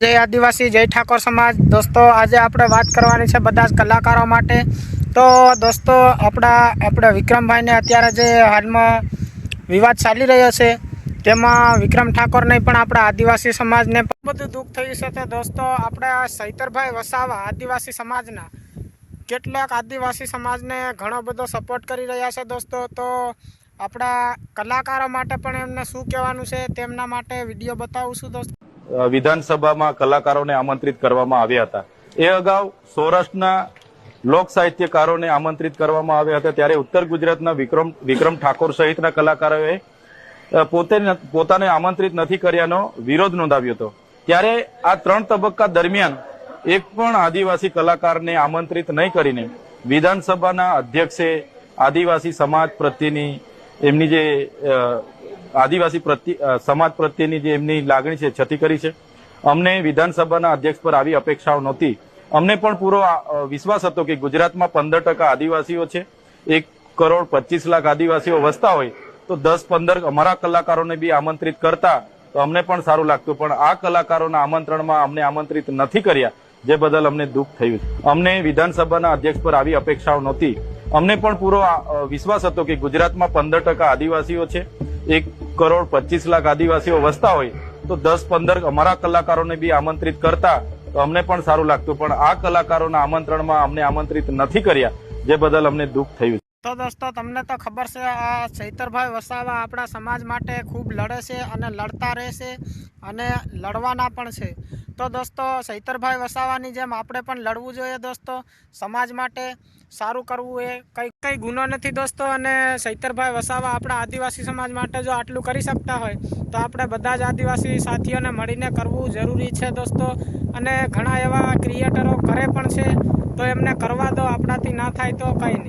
જય આદિવાસી, જય ઠાકોર સમાજ. દોસ્તો, આજે આપણે વાત કરવાની છે બધા જ કલાકારો માટે. તો દોસ્તો, આપણા આપણા વિક્રમભાઈને અત્યારે જે હાલમાં વિવાદ ચાલી રહ્યો છે, તેમાં વિક્રમ ઠાકોર નહીં પણ આપણા આદિવાસી સમાજને બધું દુઃખ થયું છે. તો દોસ્તો, આપણા સૈતરભાઈ વસાવા આદિવાસી સમાજના કેટલાક આદિવાસી સમાજને ઘણો બધો સપોર્ટ કરી રહ્યા છે દોસ્તો. તો આપણા કલાકારો માટે પણ એમને શું કહેવાનું છે તેમના માટે વીડિયો બતાવું છું દોસ્તો. વિધાનસભામાં કલાકારોને આમંત્રિત કરવામાં આવ્યા હતા. એ અગાઉ સૌરાષ્ટ્રના લોક સાહિત્યકારોને આમંત્રિત કરવામાં આવ્યા હતા. ત્યારે ઉત્તર ગુજરાતના વિક્રમ વિક્રમ ઠાકોર સહિતના કલાકારોએ પોતે પોતાને આમંત્રિત નથી કર્યાનો વિરોધ નોંધાવ્યો હતો. ત્યારે આ ત્રણ તબક્કા દરમિયાન એક પણ આદિવાસી કલાકારને આમંત્રિત નહીં કરીને વિધાનસભાના અધ્યક્ષે આદિવાસી સમાજ પ્રત્યેની એમની જે આદિવાસી પ્રત્યે સમાજ પ્રત્યેની જે એમની લાગણી છે, છતી કરી છે. અમને વિધાનસભાના અધ્યક્ષ પર આવી અપેક્ષાઓ નહોતી. અમને પણ પૂરો વિશ્વાસ હતો કે ગુજરાતમાં પંદર ટકા આદિવાસીઓ છે, એક કરોડ પચીસ લાખ આદિવાસીઓ વસતા હોય, તો દસ પંદર અમારા કલાકારોને બી આમંત્રિત કરતા, તો અમને પણ સારું લાગતું. પણ આ કલાકારોના આમંત્રણમાં અમને આમંત્રિત નથી કર્યા, જે બદલ અમને દુઃખ થયું અમને વિધાનસભાના અધ્યક્ષ પર આવી અપેક્ષાઓ નહોતી. અમને પણ પૂરો વિશ્વાસ હતો કે ગુજરાતમાં પંદર ટકા આદિવાસીઓ છે એક કરોડ પચીસ લાખ આદિવાસીઓ વસતા હોય તો દસ પંદર અમારા કલાકારોને બી આમંત્રિત કરતા તો અમને પણ સારું લાગતું. પણ આ કલાકારોના આમંત્રણમાં અમને આમંત્રિત નથી કર્યા, જે બદલ અમને દુઃખ થયું તો દોસ્તો, તમને તો ખબર છે, આ ચૈતરભાઈ વસાવા આપણા સમાજ માટે ખૂબ લડે છે અને લડતા રહેશે અને લડવાના પણ છે. તો દોસ્તો, ચૈતરભાઈ વસાવાની જેમ આપણે પણ લડવું જોઈએ દોસ્તો. સમાજ માટે સારું કરવું એ કંઈ કંઈ ગુનો નથી દોસ્તો અને ચૈતરભાઈ વસાવા આપણા આદિવાસી સમાજ માટે જો આટલું કરી શકતા હોય, તો આપણે બધા જ આદિવાસી સાથીઓને મળીને કરવું જરૂરી છે દોસ્તો. અને ઘણા એવા ક્રિએટરો કરે પણ છે, તો એમને કરવા દો, આપણાથી ના થાય તો કંઈ નહીં.